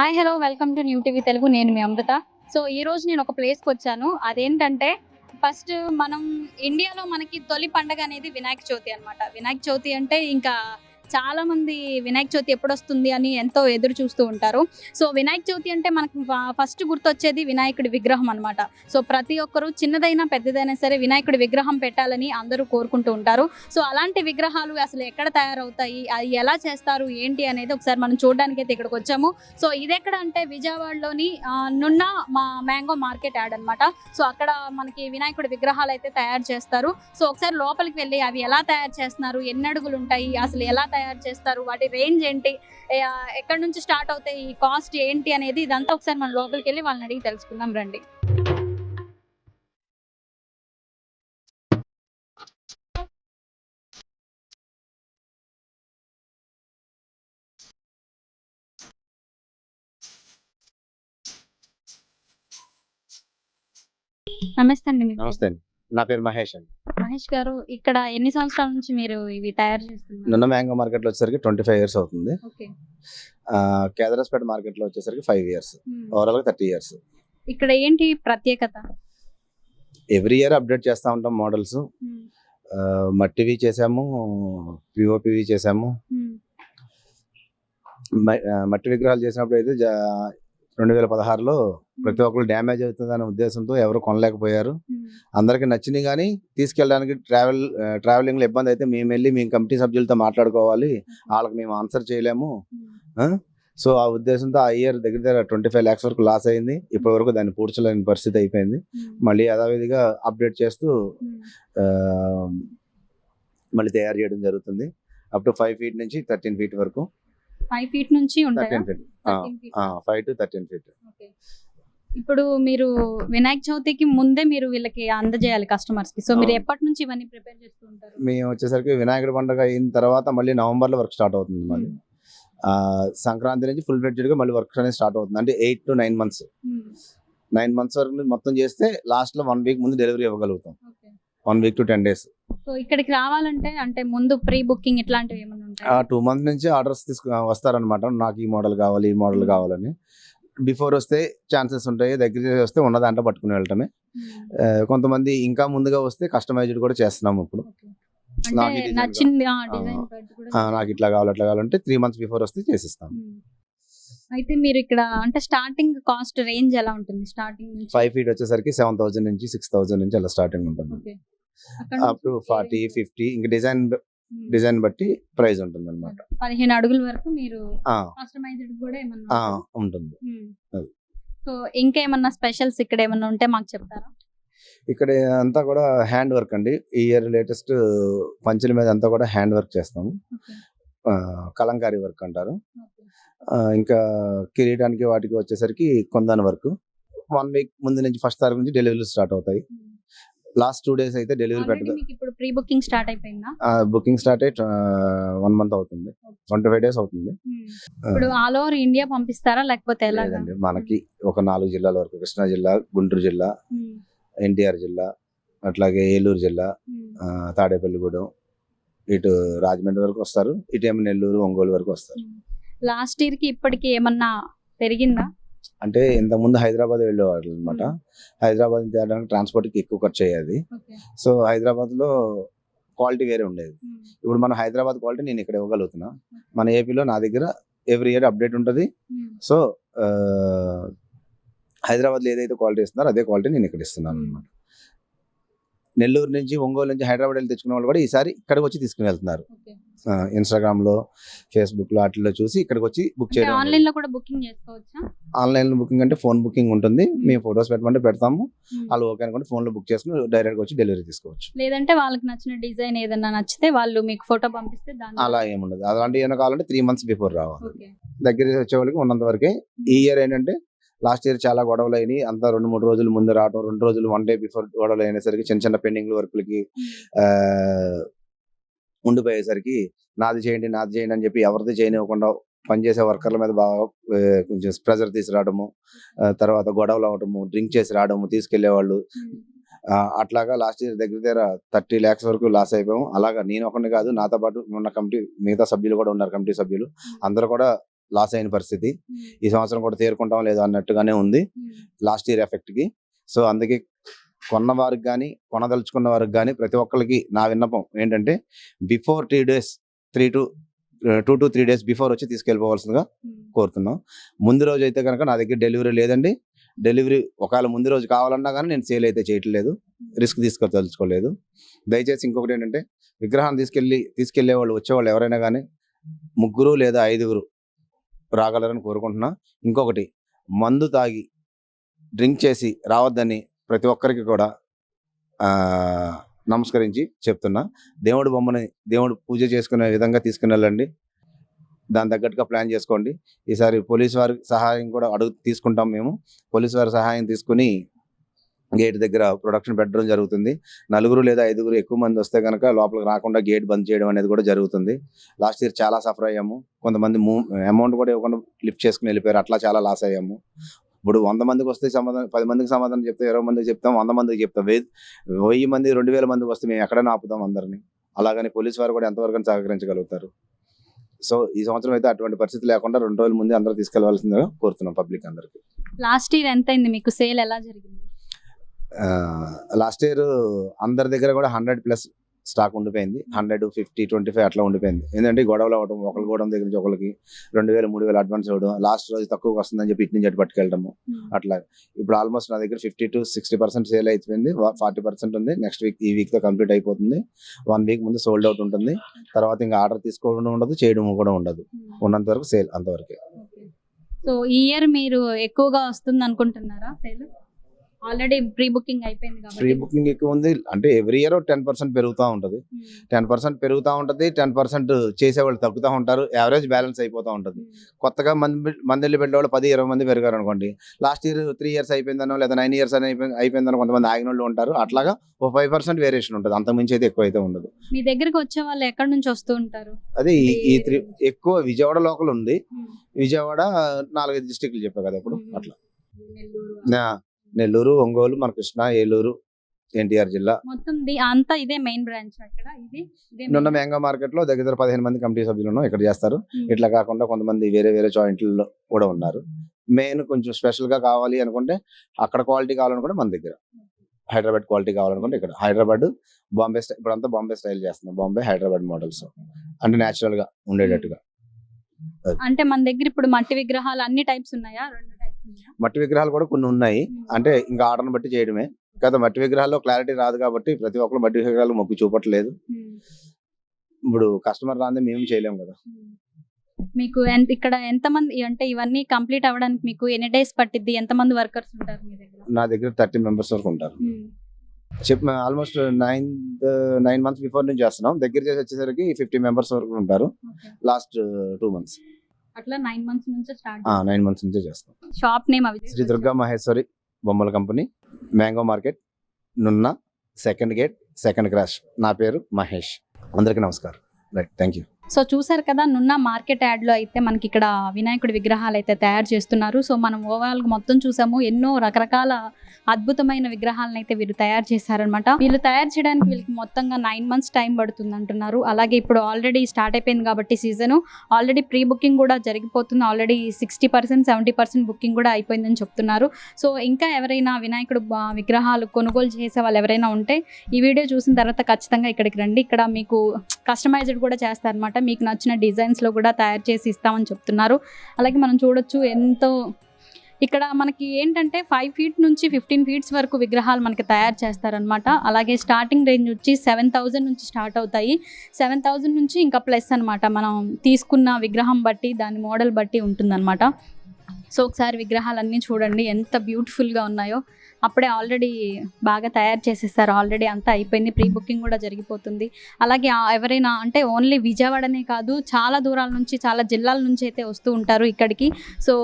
Hi hello welcome to new TV Telugu నేను మీ అమృత. So ఈ రోజు నేను ఒక ప్లేస్కి వచ్చాను. అదేంటంటే ఫస్ట్ మనం ఇండియాలో మనకి తొలి పండగ అనేది వినాయక చవితి అనమాట వినాయక చవితి అంటే ఇంకా చాలా మంది వినాయక చవితి ఎప్పుడు వస్తుంది అని ఎంతో ఎదురు చూస్తూ ఉంటారు. సో వినాయక చవితి అంటే మనకు ఫస్ట్ గుర్తొచ్చేది వినాయకుడి విగ్రహం అన్నమాట. సో ప్రతి ఒక్కరు చిన్నదైనా పెద్దదైనా సరే వినాయకుడి విగ్రహం పెట్టాలని అందరూ కోరుకుంటూ ఉంటారు. సో అలాంటి విగ్రహాలు అసలు ఎక్కడ తయారవుతాయి? అది ఎలా చేస్తారు? ఏంటి అనేది ఒకసారి మనం చూడడానికి అయితే ఇక్కడికి వచ్చాము. సో ఇది ఎక్కడ అంటే విజయవాడలోని నున్న మా మ్యాంగో మార్కెట్ యాడ్ అన్నమాట. సో అక్కడ మనకి వినాయకుడి విగ్రహాలు అయితే తయారు చేస్తారు. సో ఒకసారి లోపలికి వెళ్ళి అవి ఎలా తయారు చేస్తున్నారు? ఎన్ని అడుగులు ఉంటాయి? అసలు ఎలా తయారు చేస్తారు? వాటి రేంజ్ ఏంటి? ఎక్కడి నుంచి స్టార్ట్ అవుతాయి? ఈ కాస్ట్ ఏంటి అనేది ఇదంతా ఒకసారి మనం లోపలికి వెళ్ళి వాళ్ళని అడిగి తెలుసుకుందాం రండి. నమస్తే అండి నమస్తే అండి. నా పేరు మహేష్ అండి. మహేష్ గారు ఇక్కడ ఎన్ని సంవత్సరాల నుంచి మీరు ఇవి తయారు చేస్తున్నారు? నున్న మ్యాంగో మార్కెట్లో వచ్చేసరికి ట్వంటీ ఫైవ్ ఇయర్స్ అవుతుంది. ఓకే. కేదరస్పేట మార్కెట్లో వచ్చేసరికి ఫైవ్ ఇయర్స్. ఓవరాల్గా థర్టీ ఇయర్స్. ఇక్కడ ఏంటి ప్రత్యేకత? ఎవ్రీ ఇయర్ అప్డేట్ చేస్తూ ఉంటాం మోడల్స్. మట్టివి చేసాము పిఓపివి చేసాము. మట్టి విగ్రహాలు చేసినప్పుడు అయితే రెండు వేల పదహారులో ప్రతి ఒక్కరు డ్యామేజ్ అవుతుందనే ఉద్దేశంతో ఎవరు కొనలేకపోయారు. మ్మ్. అందరికి నచ్చినాయి కానీ తీసుకెళ్ళడానికి ట్రావెల్ ట్రావెలింగ్లో ఇబ్బంది అయితే మేము వెళ్ళి మేము కమిటీ సభ్యులతో మాట్లాడుకోవాలి. వాళ్ళకి మేము ఆన్సర్ చేయలేము. మ్మ్. సో ఆ ఉద్దేశంతో ఆ ఇయర్ దగ్గర దగ్గర ట్వంటీ ఫైవ్ ల్యాక్స్ వరకు లాస్ అయింది. ఇప్పటి వరకు దాన్ని పూడ్చలేని పరిస్థితి అయిపోయింది. మళ్ళీ యథావిధిగా అప్డేట్ చేస్తూ మళ్ళీ తయారు చేయడం జరుగుతుంది. అప్ టు ఫైవ్ ఫీట్ నుంచి థర్టీన్ ఫీట్ వరకు. ఫైవ్ ఫీట్ నుంచి ఉంటాయా ఫైవ్ టు థర్టీన్ ఫీట్. ఇప్పుడు మీరు వినాయక చవితికి ముందే మీరు వీళ్ళకి అందజేయాలి కస్టమర్స్కి సో మీరు. ఎప్పటి నుంచి ఇవన్నీ ప్రిపేర్ చేస్తూ ఉంటారు మేము వచ్చేసరికి వినాయకుడి పండుగ అయిన తర్వాత మళ్ళీ నవంబర్లో వర్క్ స్టార్ట్ అవుతుంది. ఆ, సంక్రాంతి నుంచి ఫుల్గా మళ్ళీ వర్క్ అనేది స్టార్ట్ అవుతుంది అంటే eight to nine months. Nine months వరకు మొత్తం చేస్తే లాస్ట్లో వన్ వీక్ ముందు delivery ఇవ్వగలుగుతాం. One week to ten days. So ఇక్కడికి రావాలంటే అంటే ముందు ప్రీ బుకింగ్ ఇట్లాంటివి ఏమైనా ఉంటాయి? టూ మంత్ నుంచి ఆర్డర్స్ తీసుకు వస్తారనమాట నాకు ఈ మోడల్ కావాలి ఈ మోడల్ కావాలని. బిఫోర్ వస్తే ఛాన్సెస్ ఉంటాయి దగ్గర వస్తే ఉన్న దాంట్లో పట్టుకుని వెళ్ళటమే. ఆ, కొంతమంది ఇంకా ముందుగా వస్తే కస్టమైజ్డ్ కూడా చేస్తున్నాము ఇప్పుడు. నాకు నాకు ఇట్లా కావాలి అట్లా కావాలంటే త్రీ మంత్స్ బిఫోర్ వస్తే చేసిస్తాం అయితే మీరు ఇక్కడ అంటే స్టార్టింగ్ కాస్ట్ రేంజ్ ఎలా ఉంటుంది? స్టార్టింగ్ ఫైవ్ ఫీట్ వచ్చేసరికి సెవెన్ థౌసండ్ నుంచి సిక్స్ థౌసండ్ నుంచి అలా స్టార్టింగ్ ఉంటుంది. అప్ టు ఫార్టీ ఫిఫ్టీ ఇంకా డిజైన్. డిజైన్ బట్టి ప్రైస్ ఉంటుంది అనమాట పదిహేను అడుగుల వరకు మీరు కస్టమైజ్డ్ కూడా ఏమన్నా ఉంటుంది? మ్మ్. అది. సో ఇంకేమన్నా స్పెషల్స్ ఇక్కడ ఏమన్నా ఉంటే మాకు చెప్తారా? ఇక్కడ అంతా కూడా హ్యాండ్ వర్క్ అండి. ఈ ఇయర్ లేటెస్ట్ పంచుల మీద అంతా కూడా హ్యాండ్ వర్క్ చేస్తాము కలంకారీ వర్క్ అంటారు. ఇంకా కిరీటానికి వాటికి వచ్చేసరికి కొందన వర్క్. వన్ వీక్ ముందు నుంచి ఫస్ట్ తారీఖు నుంచి డెలివరీలు స్టార్ట్ అవుతాయి. లాస్ట్ టూ డేస్ అయితే డెలివరీ పెట్టదు. మీకు ఇప్పుడు ప్రీ బుకింగ్ స్టార్ట్ అయిపోయిందా? బుకింగ్ స్టార్ట్ అయ్యి వన్ మంత్ అవుతుంది. ట్వంటీ ఫైవ్ డేస్ అవుతుంది. ఇప్పుడు ఆల్ ఓవర్ ఇండియా పంపిస్తారా లేకపోతే ఎలా మనకి ఒక నాలుగు జిల్లాల వరకు కృష్ణా జిల్లా గుంటూరు జిల్లా ఎన్టీఆర్ జిల్లా అట్లాగే ఏలూరు జిల్లా తాడేపల్లిగూడెం ఇటు రాజమండ్రి వరకు వస్తారు ఇటు ఏమో నెల్లూరు ఒంగోలు వరకు వస్తారు. లాస్ట్ ఇయర్కి ఇప్పటికి ఏమన్నా పెరిగిందా? అంటే ఇంతకుముందు హైదరాబాద్ వెళ్ళేవాళ్ళు అనమాట. హైదరాబాద్ తేడానికి transport కి ఎక్కువ ఖర్చు అయ్యేది. సో హైదరాబాద్లో క్వాలిటీ వేరే ఉండేది. ఇప్పుడు మన హైదరాబాద్ క్వాలిటీ నేను ఇక్కడ ఇవ్వగలుగుతున్నా. మన ఏపీలో నా దగ్గర ఎవ్రీ ఇయర్ అప్డేట్ ఉంటుంది. సో హైదరాబాద్లో ఏదైతే క్వాలిటీ ఇస్తున్నారో అదే క్వాలిటీ నేను ఇక్కడ ఇస్తున్నాను అనమాట నెల్లూరు నుంచి ఒంగోలు నుంచి హైదరాబాద్ వెళ్ళి తెచ్చుకునే వాళ్ళు కూడా ఈసారి ఇక్కడికి వచ్చి తీసుకుని వెళ్తున్నారు. ఓకే. ఇన్స్టాగ్రామ్లో ఫేస్బుక్లో వాటిలో చూసి ఇక్కడికి వచ్చి బుక్ చేయడం ఆన్లైన్లో కూడా బుకింగ్ చేసుకోవచ్చా? బుకింగ్ అంటే ఫోన్ బుకింగ్ ఉంటుంది. మేము. ఫొటోస్ పెట్టమంటే పెడతాము. వాళ్ళు ఓకే అనుకుంటే ఫోన్లో బుక్ చేసుకుని డైరెక్ట్గా వచ్చి డెలివరీ తీసుకోవచ్చు. లేదంటే వాళ్ళకి నచ్చిన డిజైన్ ఏదన్నా నచ్చితే వాళ్ళు మీకు ఫోటో పంపిస్తే అలా ఏముండదు. అలాంటి ఏమైనా కావాలంటే త్రీ మంత్స్ బిఫోర్ రావాలి. దగ్గర వచ్చే వాళ్ళకి ఉన్నంత వరకే ఈ ఇయర్ ఏంటంటే లాస్ట్ ఇయర్ చాలా గొడవలు అయినాయి. అంతా రెండు మూడు రోజులు ముందు రావడం రెండు రోజులు వన్ డే బిఫోర్ గొడవలు అయినసరికి చిన్న చిన్న పెండింగ్ వర్క్లకి ఆ, ఉండిపోయేసరికి నాది చేయండి నాది చేయండి అని చెప్పి ఎవరిది చేయనివ్వకుండా పనిచేసే వర్కర్ల మీద బాగా కొంచెం ప్రెజర్ తీసుకురావడము తర్వాత గొడవలు అవడము డ్రింక్ చేసి రావడము తీసుకెళ్ళేవాళ్ళు. ఆ, అట్లాగా లాస్ట్ ఇయర్ దగ్గర దగ్గర థర్టీ ల్యాక్స్ వరకు లాస్ అయిపోయాము. అలాగా నేను ఒకరిని కాదు నాతో పాటు ఉన్న కమిటీ మిగతా సభ్యులు కూడా ఉన్నారు కమిటీ సభ్యులు. అందరూ కూడా లాస్ అయిన పరిస్థితి. ఈ సంవత్సరం కూడా తేరుకుంటాం లేదో అన్నట్టుగానే ఉంది. Last year ఎఫెక్ట్కి. సో అందుకే కొన్న వారికి కానీ కొనదలుచుకున్న వారికి కానీ ప్రతి ఒక్కరికి నా విన్నపం ఏంటంటే before three days three to two to three days before వచ్చి తీసుకెళ్ళిపోవాల్సిందిగా కోరుతున్నాం. ముందు రోజు అయితే కనుక నా దగ్గర డెలివరీ లేదండి. డెలివరీ ఒకవేళ ముందు రోజు కావాలన్నా కానీ నేను సేల్ అయితే చేయట్లేదు. రిస్క్ తీసుకోదలుచుకోలేదు దయచేసి ఇంకొకటి ఏంటంటే విగ్రహాన్ని తీసుకెళ్ళి తీసుకెళ్ళే వాళ్ళు వచ్చేవాళ్ళు ఎవరైనా కానీ ముగ్గురు లేదా ఐదుగురు రాగలరని కోరుకుంటున్నా. ఇంకొకటి మందు తాగి డ్రింక్ చేసి రావద్దని ప్రతి ఒక్కరికి కూడా నమస్కరించి చెప్తున్నా. దేవుడి బొమ్మని దేవుడు పూజ చేసుకునే విధంగా తీసుకుని వెళ్ళండి దాని తగ్గట్టుగా ప్లాన్ చేసుకోండి. ఈసారి పోలీస్ వారి సహాయం కూడా అడుగు తీసుకుంటాం మేము. పోలీస్ వారి సహాయం తీసుకుని గేట్ దగ్గర ప్రొడక్షన్ పెట్టడం జరుగుతుంది. నలుగురు లేదా ఐదుగురు ఎక్కువ మంది వస్తే కనుక లోపలికి రాకుండా గేట్ బంద్ చేయడం అనేది కూడా జరుగుతుంది. లాస్ట్ ఇయర్ చాలా సఫర్ అయ్యాము. కొంతమంది అమౌంట్ కూడా ఇవ్వకుండా లిఫ్ట్ చేసుకుని వెళ్ళిపోయారు. అట్లా చాలా లాస్ అయ్యాము. ఇప్పుడు వంద మందికి వస్తే సమాధానం పది మందికి సమాధానం చెప్తే ఇరవై మందికి చెప్తాం వంద మందికి చెప్తాం. వెయ్యి వెయ్యి మంది రెండు వేల మందికి వస్తే మేము ఎక్కడైనా ఆపుతాం అందరినీ. అలాగని పోలీస్ వారు కూడా ఎంతవరకు సహకరించగలుగుతారు. సో ఈ సంవత్సరం అయితే అటువంటి పరిస్థితి లేకుండా రెండు రోజుల ముందే అందరూ తీసుకెళ్ళవలసిందిగా కోరుతున్నాం పబ్లిక్ అందరికి. లాస్ట్ ఇయర్ ఎంత అయింది మీకు సేల్ ఎలా జరిగింది? లాస్ట్ ఇయర్ అందరి దగ్గర కూడా హండ్రెడ్ ప్లస్ స్టాక్ ఉండిపోయింది. హండ్రెడ్ ఫిఫ్టీ ట్వంటీ ఫైవ్ అట్లా ఉండిపోయింది. ఏంటంటే ఈ గొడవలు అవ్వడం ఒకరి గోడం దగ్గర నుంచి ఒకరికి రెండు వేలు మూడు వేలు అడ్వాన్స్ ఇవ్వడం లాస్ట్ రోజు తక్కువ వస్తుందని చెప్పి ఇటు నుంచి అటు పట్టుకెళ్ళడము అట్లా. ఇప్పుడు ఆల్మోస్ట్ నా దగ్గర fifty to sixty percent sale అయిపోయింది. ఫార్టీ పర్సెంట్ ఉంది. నెక్స్ట్ వీక్ ఈ వీక్తో కంప్లీట్ అయిపోతుంది. వన్ వీక్ ముందు సోల్డ్ అవుట్ ఉంటుంది. తర్వాత ఇంకా ఆర్డర్ తీసుకోవడం ఉండదు చేయడం కూడా ఉండదు. ఉన్నంత వరకు సేల్ అంతవరకే. సో ఈ ఇయర్ మీరు ఎక్కువగా వస్తుంది అనుకుంటున్నారా సేల్ ఆల్రెడీ ప్రీ బుకింగ్ అయిపోయింది కాబట్టి. బుకింగ్ ఎక్కువ ఉంది. అంటే ఎవ్రీ ఇయర్ టెన్ పర్సెంట్ పెరుగుతూ ఉంటుంది. Hmm. టెన్ పర్సెంట్ పెరుగుతూ ఉంటుంది. టెన్ పర్సెంట్ చేసేవాళ్ళు తగ్గుతూ ఉంటారు. యావరేజ్ బ్యాలెన్స్ అయిపోతూ ఉంటుంది. Hmm. కొత్తగా మంది మందిని పెట్టే వాళ్ళు పది ఇరవై మంది పెరిగారు అనుకోండి. లాస్ట్ ఇయర్ త్రీ ఇయర్స్ అయిపోయిందనో లేదా నైన్ ఇయర్స్ అని అయిపోయింది అయిపోయిందనో కొంతమంది ఆగిన వాళ్ళు ఉంటారు. అట్లాగా ఒక ఫైవ్ పర్సెంట్ వేరియేషన్ ఉంటుంది. అంత మించి అయితే ఎక్కువ అయితే ఉండదు. మీ దగ్గరికి వచ్చే వాళ్ళు ఎక్కడి నుంచి వస్తూ ఉంటారు? అదే ఈ- త్రీ ఎక్కువ విజయవాడ లోకల్ ఉంది. విజయవాడ నాలుగైదు డిస్టిక్లు చెప్పా కదా ఇప్పుడు. Hmm. అట్లా. నెల్లూరు. ఒంగోలు మన కృష్ణ ఏలూరు ఎన్టీఆర్ జిల్లా. మొత్తం ది- అంతా ఇదే మెయిన్ బ్రాంచ్ అక్కడ ఇది? ఇదే నిన్న మ్యాంగో మార్కెట్లో దగ్గర దగ్గర పదిహేను మంది కమిటీ సభ్యులు ఉన్నాం ఇక్కడ చేస్తారు. Hmm. ఇట్లా కాకుండా కొంతమంది వేరే వేరే జాయింట్లలో కూడా ఉన్నారు. మెయిన్ కొంచెం స్పెషల్గా కావాలి అనుకుంటే అక్కడ క్వాలిటీ కావాలనుకుంటే మన దగ్గర. హైదరాబాద్ క్వాలిటీ కావాలనుకుంటే ఇక్కడ. హైదరాబాద్ బాంబే స్టైల్ ఇప్పుడంతా బాంబే స్టైల్ చేస్తున్నాం బాంబే హైదరాబాద్ మోడల్స్. అంటే నేచురల్గా ఉండేటట్టుగా. అంటే మన దగ్గర ఇప్పుడు మట్టి విగ్రహాలు అన్ని టైప్స్ ఉన్నాయా? రెండు టైప్స్ ఉన్నాయా మట్టి విగ్రహాలు కూడా కొన్ని ఉన్నాయి. అంటే ఇంకా ఆర్డర్ని బట్టి చేయడమే కదా మట్టి విగ్రహాల్లో క్లారిటీ రాదు కాబట్టి ప్రతి ఒక్కరు మట్టి విగ్రహాలు మొక్కు చూపట్లేదు. ఇప్పుడు కస్టమర్ రాందే మేము చేయలేము కదా. మీకు ఎంత ఇక్కడ ఎంత మంది అంటే ఇవన్నీ కంప్లీట్ అవ్వడానికి మీకు ఎన్ని డేస్ పట్టిద్ది ఎంత మంది వర్కర్స్ ఉంటారు మీ దగ్గర నా దగ్గర థర్టీ మెంబర్స్ వరకు ఉంటారు. చెప్ప almost nine nine months before నుంచి చేస్తున్నాం దగ్గర చేసి వచ్చేసరికి ఫిఫ్టీ మెంబర్స్ వరకు ఉంటారు. లాస్ట్ టూ మంత్స్ అట్లా నైన్ మంత్స్ నుంచి స్టార్ట్ నైన్ మంత్స్ నుంచే చేస్తాం. షాప్ నేమ్ అవి శ్రీ దుర్గా మహేశ్వరి బొమ్మల company mango market Nunna second gate second cross. నా పేరు మహేష్. అందరికీ నమస్కారం. రైట్ థ్యాంక్ యూ సో చూసారు కదా నున్న మార్కెట్ యాడ్లో అయితే మనకి ఇక్కడ వినాయకుడి విగ్రహాలు అయితే తయారు చేస్తున్నారు. సో మనం ఓవరాల్ మొత్తం చూసాము ఎన్నో రకరకాల అద్భుతమైన విగ్రహాలను అయితే వీళ్ళు తయారు చేశారనమాట వీళ్ళు తయారు చేయడానికి వీళ్ళకి మొత్తంగా నైన్ మంత్స్ టైం పడుతుంది అంటున్నారు. అలాగే ఇప్పుడు ఆల్రెడీ స్టార్ట్ అయిపోయింది కాబట్టి సీజన్. ఆల్రెడీ ప్రీ బుకింగ్ కూడా జరిగిపోతుంది. Already sixty percent seventy percent booking కూడా అయిపోయిందని చెప్తున్నారు. సో ఇంకా ఎవరైనా వినాయకుడు విగ్రహాలు కొనుగోలు చేసే వాళ్ళు ఎవరైనా ఉంటే ఈ వీడియో చూసిన తర్వాత ఖచ్చితంగా ఇక్కడికి రండి. ఇక్కడ మీకు కస్టమైజ్డ్ కూడా చేస్తారనమాట మీకు నచ్చిన డిజైన్స్లో కూడా తయారు చేసి ఇస్తామని చెప్తున్నారు. అలాగే మనం చూడొచ్చు ఎంతో ఇక్కడ మనకి ఏంటంటే ఫైవ్ ఫీట్ నుంచి ఫిఫ్టీన్ ఫీట్స్ వరకు విగ్రహాలు మనకి తయారు చేస్తారనమాట అలాగే స్టార్టింగ్ రేంజ్ వచ్చి సెవెన్ థౌజండ్ నుంచి స్టార్ట్ అవుతాయి. సెవెన్ థౌజండ్ నుంచి ఇంకా ప్లస్ అనమాట మనం తీసుకున్న విగ్రహం బట్టి దాని మోడల్ బట్టి ఉంటుందన్నమాట. సో ఒకసారి విగ్రహాలన్నీ చూడండి. ఎంత బ్యూటిఫుల్గా ఉన్నాయో. అప్పుడే ఆల్రెడీ బాగా తయారు చేసేసారు. ఆల్రెడీ అంతా అయిపోయింది. ప్రీ బుకింగ్ కూడా జరిగిపోతుంది. అలాగే ఎవరైనా అంటే ఓన్లీ విజయవాడనే కాదు చాలా దూరాల నుంచి చాలా జిల్లాల నుంచి అయితే వస్తూ ఉంటారు ఇక్కడికి. సో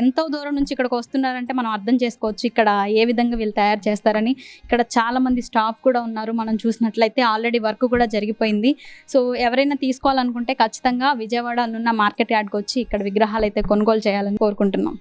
ఎంతో దూరం నుంచి ఇక్కడికి వస్తున్నారంటే మనం అర్థం చేసుకోవచ్చు ఇక్కడ ఏ విధంగా వీళ్ళు తయారు చేస్తారని. ఇక్కడ చాలా మంది స్టాఫ్ కూడా ఉన్నారు. మనం చూసినట్లయితే ఆల్రెడీ వర్క్ కూడా జరిగిపోయింది. సో ఎవరైనా తీసుకోవాలనుకుంటే ఖచ్చితంగా విజయవాడ ఉన్న మార్కెట్ యార్డ్కి వచ్చి ఇక్కడ విగ్రహాలు అయితే కొనుగోలు చేయాలని కోరుకుంటున్నాం.